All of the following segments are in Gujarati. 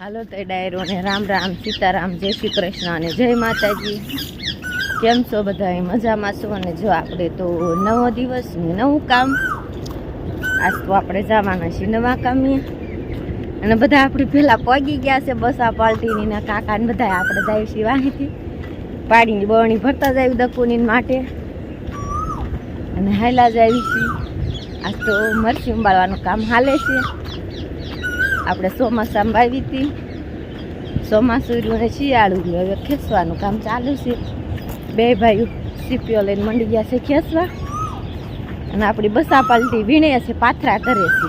હાલો તે ડાયરો અને રામ રામ, સીતારામ, જય શ્રી કૃષ્ણ અને જય માતાજી. કેમ છો બધા? મજામાં છો? અને જો આપણે તો નવો દિવસ નવું કામ, આજ તો આપણે જવાના છીએ નવા કામીએ અને બધા આપણે પહેલા પગી ગયા છે બસા પાલટીની ને કાકા ને બધા આપણે જાય છીએ વાહીથી. પાડીની બરણી ભરતા જાય દકુની માટે. અને હાયલા જાય છીએ. આજ તો મરસી ઉંબાળવાનું કામ હાલે છે. આપણે ચોમાસામાં વાવી હતી. ચોમાસું રહ્યું ને શિયાળું હવે ખેંચવાનું કામ ચાલુ છે. બે ભાઈઓ સીપીઓ લઈને મંડી ગયા છે ખેંચવા. અને આપણી બસા પાલટી વીણે છે, પાથરા કરે છે.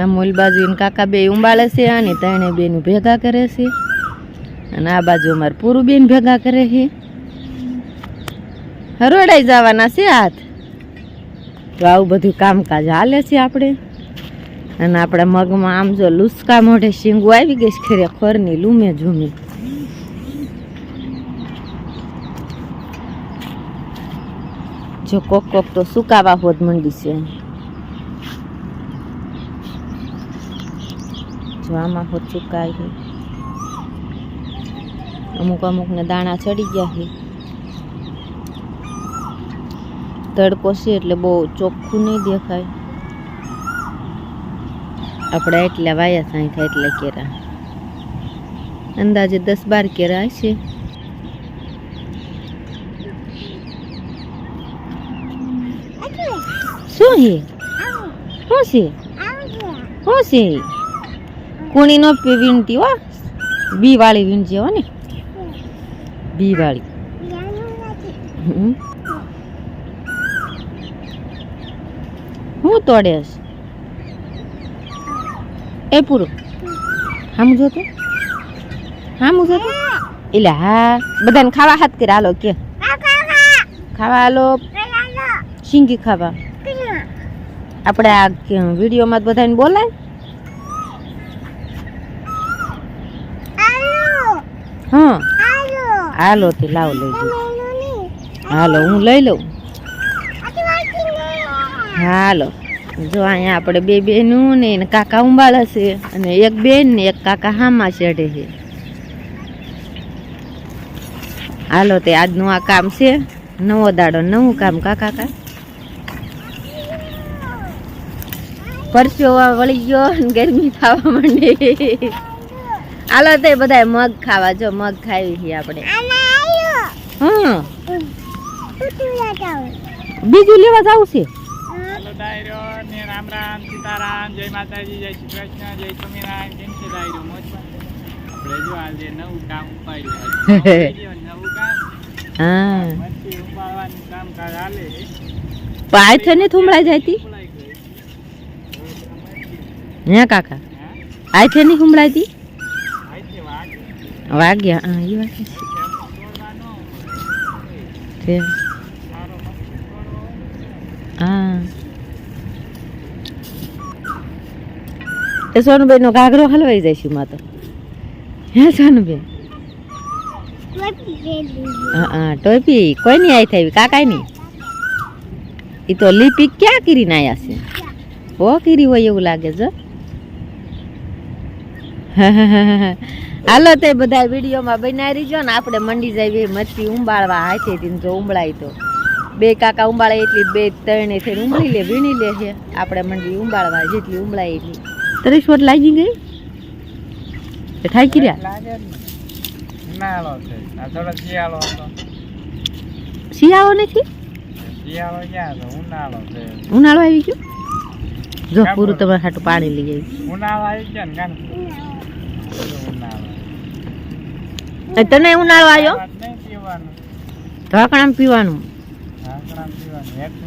આ મૂલ બાજુ એને કાકા બે ઉંબાળે છે અને ત્રણે બેનું ભેગા કરે છે. અને આ બાજુ અમારે પૂરું બેન ભેગા કરે છે. હરોડાઈ જવાના છે હાથ. તો આવું બધું કામકાજ હાલે છે આપણે. અને આપણા મગમાં આમ જો લુસકા મોઢે શીંગું આવી ગઈ છે, ખરે ખોરની લૂમે ઝૂમી. જો કોક કોક તો સુકાવા હોત મંડી છે. જો આમાં હોત સુકાય છે અમુક અમુક ને દાણા ચડી ગયા છે તડકો છે એટલે બહુ ચોખ્ખું નહીં દેખાય. આપણે એટલા વાયા થાય એટલે કેરા. અંદાજે દસ બાર કેરા છે શું હે? શું છે? શું છે? કોણી નો વીણતી હો. બી વાળી વીણજે હો ને. બી વાળી. હું તોડેસ એ પૂરું. હામું જોતો હામું જોતો એટલે હા, બધાને ખાવા હાથ કરે હાલો, કે. ખાવા, હાલો. શીંગી ખાવા. આપણે આ વિડીયોમાં બધાને બોલાય. હા. હાલો, તે લાવ લઈ જઈ હાલો, હું લઈ લઉં. હાલો. જો અહીંયા આપણે બે બહેનું ને એને કાકા ઉંબાળા છે અને એક બેન ને એક કાકા હામાં ચડે છે. હાલો તે આજનું આ કામ છે. નવો દાડો નવું કામ કાકા? કા પરસ્યો વળી ગયો ને ગરમી થવા માંડે. હાલો તે બધા મગ ખાવા જો મગ ખાવી છે આપણે. હા. બીજું લેવા જવું છે? ડાયરો ને રામ રામ સીતારામ જય માતાજી જય શ્રી કૃષ્ણ જય સ્વામિનારાયણ કેમ છે ડાયરો મોજમાં આપણે જો આજે નવું કામ ઉપાડ્યું નવું કામ મચ્છી ઉપાડવાનું કામકાજ હાલે. પાય છે ને થુમળાઈ જતી હે? કાકા? આય છે ને હુમળાતી. વાગ્યા હા એ વાગે. એમ તોડવા ન હોય. છે સારો મચ્છી તોડવો હોય ને. હા. એ સોનુબેન નો ઘાઘરો હલવાઈ જાય છે માં તો હે સોનુબેન? હા ટોપી. કોઈ નહીં આઈ થઈ કાકા નહીં એ તો લીપી ક્યાં કરીને આવ્યા છે? ઓ કીરી હોય એવું લાગે છે. હાલો તે બધા વિડીયોમાં બનાવી જો ને આપણે મંડી જઈએ મચ્છી ઉંબાળવા હાથેથી જો ઉંબળાય તો. બે કાકા ઉંબાળે એટલી બે ત્રણે થઈને ઉંબળી લે, વીણી લે છે. આપણે મંડી ઉંબાળવા જેટલી ઉંબળાય એટલી. ત્રીસ વોટ લાગી ગઈ? તે થાય આ થોડો શિયાળો નથી? ઉનાળો આવી ગયો? જો પૂરું તમારે હાટું પાણી લઈ આવી. ઉનાળો આવી ગયો ને એ તને ઉનાળો આવ્યો? ઢોકણામાં પીવાનું.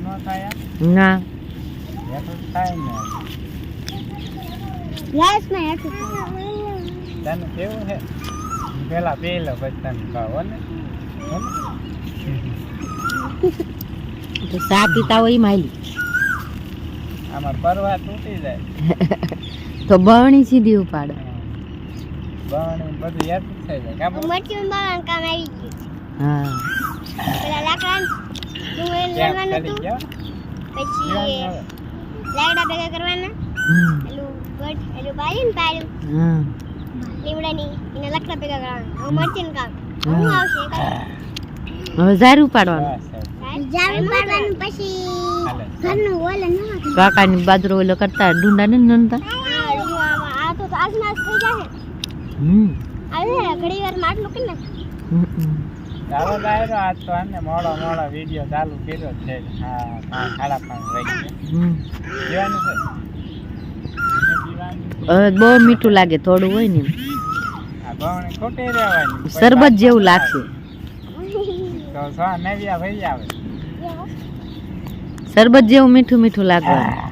ન થાય? ના. હેઠું થાય ને તને કેવું છે? પેલા પી લો પછી તને કહો ને? હો તો ચા પીતા હોય માયલી. આમાં પરવા તૂટી જાય. તો બરણી સીધી ઉપાડે. બણ બધું યાદ થઈ જાય. કાં બોલ? હા. ક્યાં ચડી એ લેવાનું ક્યાં પછી લાકડા ભેગા કરવાના. હમ. પેલું બાળ્યું ને પાડ્યું હા લીમડાની એને લકડા ભેગા કરવાના હવે મરચીનું કામ હું આવશે હવે ઝારું પાડવાનું જાવી પાડવાનું પછી ઘરનું ઓલે ન કાકાની બાજરો ઓલો કરતા ડુંડા ને નનતા આ તો આજ થઈ જાય હમ આવે ઘડી વારમાં આટલું કરી નાખ હમ, હમ. ચાલો ડાયરો આજ તો આને મોડો મોડો વીડિયો ચાલુ કર્યો જ છે હા પાંચ સાડા પાંચ વાગે હમ. છે હવે બહુ મીઠું લાગે થોડું હોય ને આ ગવણી ખોટી રહેવાની કોઈ શરબત જેવું લાગશે. શરબત જેવું મીઠું મીઠું લાગવાનું.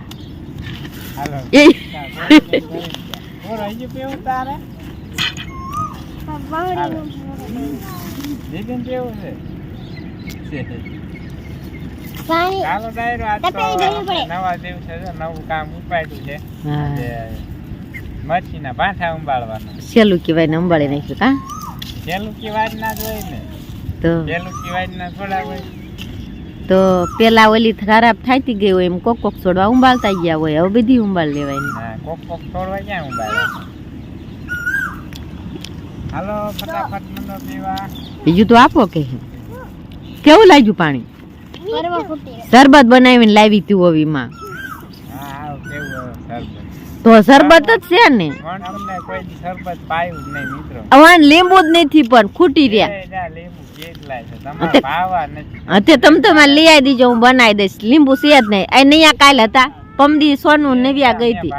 નવા દિવસે છે નવું કામ ઉપાડ્યું છે. મરચીના પાઠા ઉંબાળવાના. સેલું કહેવાય ને ઉંબાળી નાખ્યું કા? સેલું કહેવાય ના જ હોય ને. તો? સેલું કહેવાય ના થોડા હોય. તો પેલા ઓલી ખરાબ થાતી ગઈ હોય એમ કોક કોક છોડવા ઉંબાળતા ગયા હોય હવે બધી ઉંબાળ લેવાય કોક કોક છોડવા ક્યાં ઉંબાળે? હાલો ફટાફટ મંડો પીવા બીજું તો આપો કે. કેવું લાગ્યું પાણી. શરબત બનાવીને લાવી તું ઓવીમાં હા આવ કેવું હવે શરબત તો શરબત જ છે ને. અમને કોઈ શરબત પાયું જ નહીં મિત્રો. અવાન લીંબુ જ નથી પણ ખૂટી રહ્યા. લીંબુ કેટલાય છે. તમારે નથી. અત્યારે તમે તમારે લઈ આવી દીજો હું બનાવી દઈશ. લીંબુ છે જ નહીં. આ નહીં કાલ હતા. પમદી સોનું નવ્યા ગઈ હતી.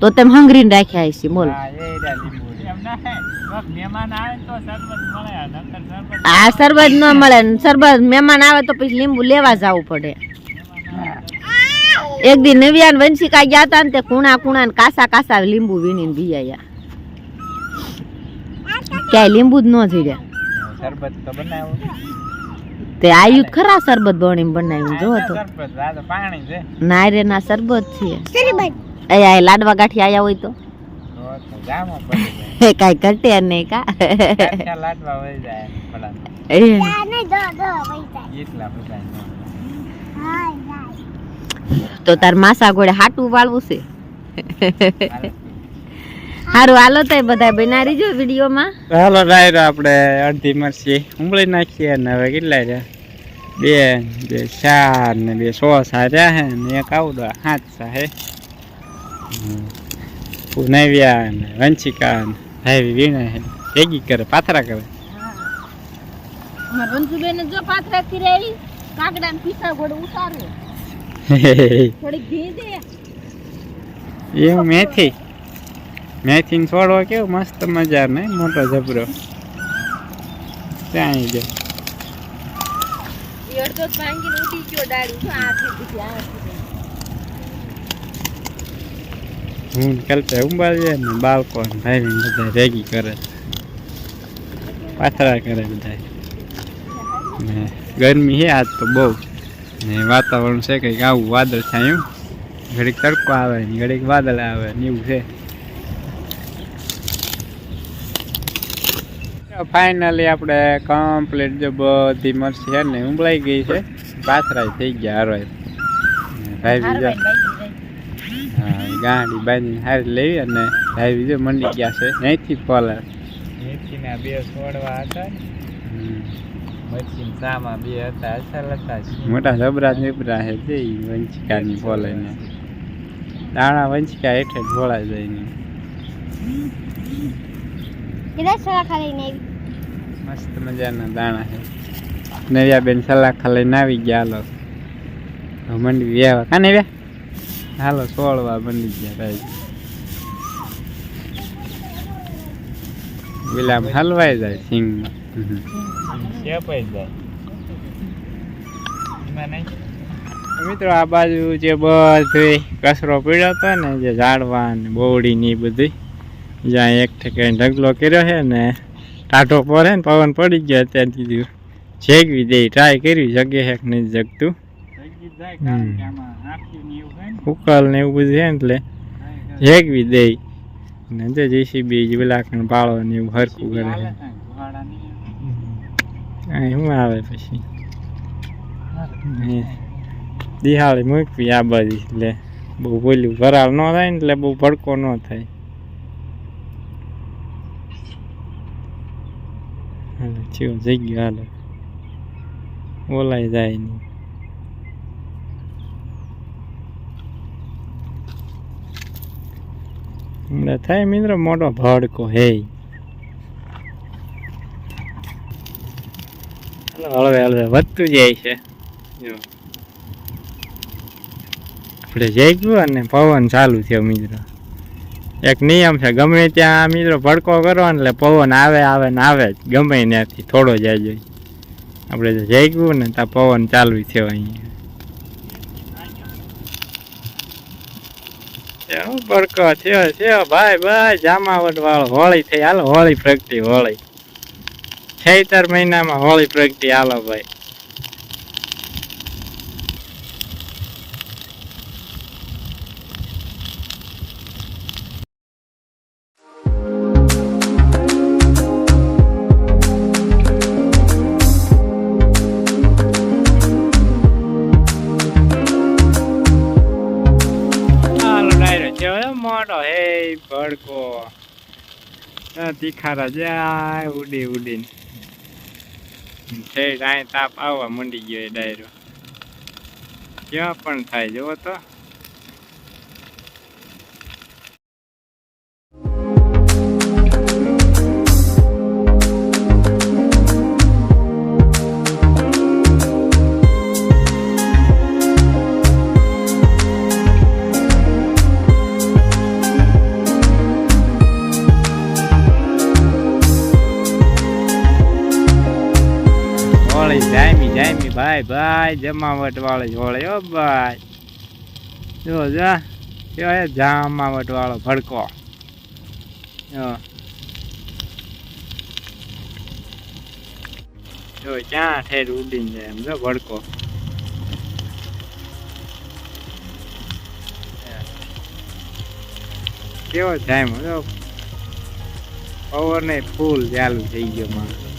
તો તેમ હંગરીને રાખ્યા છે બોલો. આ શરબત ન મળે શરબત મહેમાન આવે તો પછી લીંબુ લેવા જવું પડે. એક દી નવ્યા વંશિકા ગયા હતા ને તે કુણા ખૂણા ને કાસા કાસા લીંબુ વીણીને ભીયા ક્યાંય લીંબુ જ ન જીડ્યા શરબત તો બનાવો તે આયુ જ ખરા શરબત બની બનાવ્યું જો તો. શરબત પાણી છે. ના શરબત છે. શરબત એ આ લાડવા ગાંઠી આયા હોય તો. કઈ તો જામો પડી જાય. એ કાંઈ ઘટે નહીં કા. લાડવા હોય જાય ફળા એ, આ નહીં દો દો પૈસા એટલા બધા ન. હાય હાય તો તાર માસા ઘોડે હાટું વાળવું છે. હારું હાલો તો બધા બનાવી જો વિડીયોમાં. હાલો ડાયરો આપણે અડધી મરસી ઉમળી નાખીએ ને હવે કેટલા રહ્યા? બે બે ચાર ને બે સો સા રહ્યા હે ને એક આવડો હાથ સા હે નવ્યા ને વંશિકા ને ભાઈ વીણા હે. ભેગી કરે પાથરા કરે. રંજુબેન જો પાથરા કરી કાગડા ને પીસા ગોળ ઉતારો એવું મેથી? મેથી છોડવો કેવો મસ્ત મજા ને મોટો જબરો. ત્યાં ઉઠી ગયો હું કલ્પે ઉંબાડીએ ને બાળકો ભાઈ બધા રેગી કરે. પાથરા કરે બધા ગરમી છે આજ તો બહુ. ને વાતાવરણ છે કંઈક આવું વાદળ થાય ઘડીક તડકો આવે ને ઘડીક વાદળ આવે ને એવું છે. ફાઇનલી આપણે કમ્પ્લીટ જો બધી મરસી છે ને ઉંબળાઈ ગઈ છે. પાથરાય થઈ ગયા હરવાય ભાઈ બીજા હા ગાડી બાંધીને હારી લેવી અને ભાઈ બીજો મંડી ગયા છે. અહીંથી નહીંથી ના બે છોડવા હતા મોટા જબરા જબરા છે તે ઈ બોલે ને. દાણા વંચિકા હેઠે જ ભોળાઈ જાય ને. મસ્ત મજાના દાણા છે નવ્યાબેન સલાખા લઈને આવી ગયા હાલો. મંડી વ્યાવા કાને વ્યા હાલો સોળવા મંડી ગયા ભાઈ ગુલામ હલવાઈ જાય સિંગમાં શેપાઈ જાય મિત્રો, આ બાજુ જે બધી કચરો પીડ્યો હતો ને, જે ઝાડવા બોવડી ને બધી, જ્યાં એક ઠેકાઈ ઢગલો કર્યો છે ને, ટાઢો પડે ને, પવન પડી ગયો અત્યારે કીધું જેગવી દે ટ્રાય કરી જગે હેક નહીં જગતું. ઉકલ ને એવું બધું છે એટલે, જેગવી દે. ને જે જેસીબી જ ને પાળો ને એવું હરખું કરે છે. અહીં શું આવે પછી દિહાળી મૂકવી આ બધી એટલે બહુ બોલ્યું ભરાલ ન થાય ને એટલે બહુ ભડકો ન થાય હાલો ચેવો જઈ ગયો હાલો બોલાય જાય નહીં હમણાં થાય મિત્રો મોટો ભડકો હે હળવે હળવે વધતું જાય છે. જો આપણે જઈશું અને પવન ચાલુ થયો મિત્રો. એક નિયમ છે ગમે ત્યાં મિત્રો ભડકો કરો ને એટલે પવન આવે આવે ને આવે જ. ગમે ત્યાંથી થોડો જાય જાય આપણે જો જઈગયું ને ત્યાં પવન ચાલુ થયો અહીંયા. ભડકો થયો થયો ભાઈ ભાઈ જામાવટ વાળો હોળી થઈ હાલો હોળી પ્રગટી હોળી. છેતર મહિનામાં હોળી પ્રગતિ હાલો ભાઈ. મોટો હે ભડકો. તીખારા જાય ઉડી ઉડીને. ઠેઠ અહીં તાપ આવવા મંડી ગયો એ ડાયરો. ક્યાં પણ થાય જુઓ તો. જાયમી ભાઈ ભાઈ જમાવટ વાળો જોડે ઓ ભાઈ જો, જા. એ જમાવટ વાળો ભડકો. જો. ક્યાં ઠેર ઉડીને જાય એમ, જો, ભડકો. કેવો જાય જો. પવર ને ફૂલ ચાલુ થઈ ગયો માં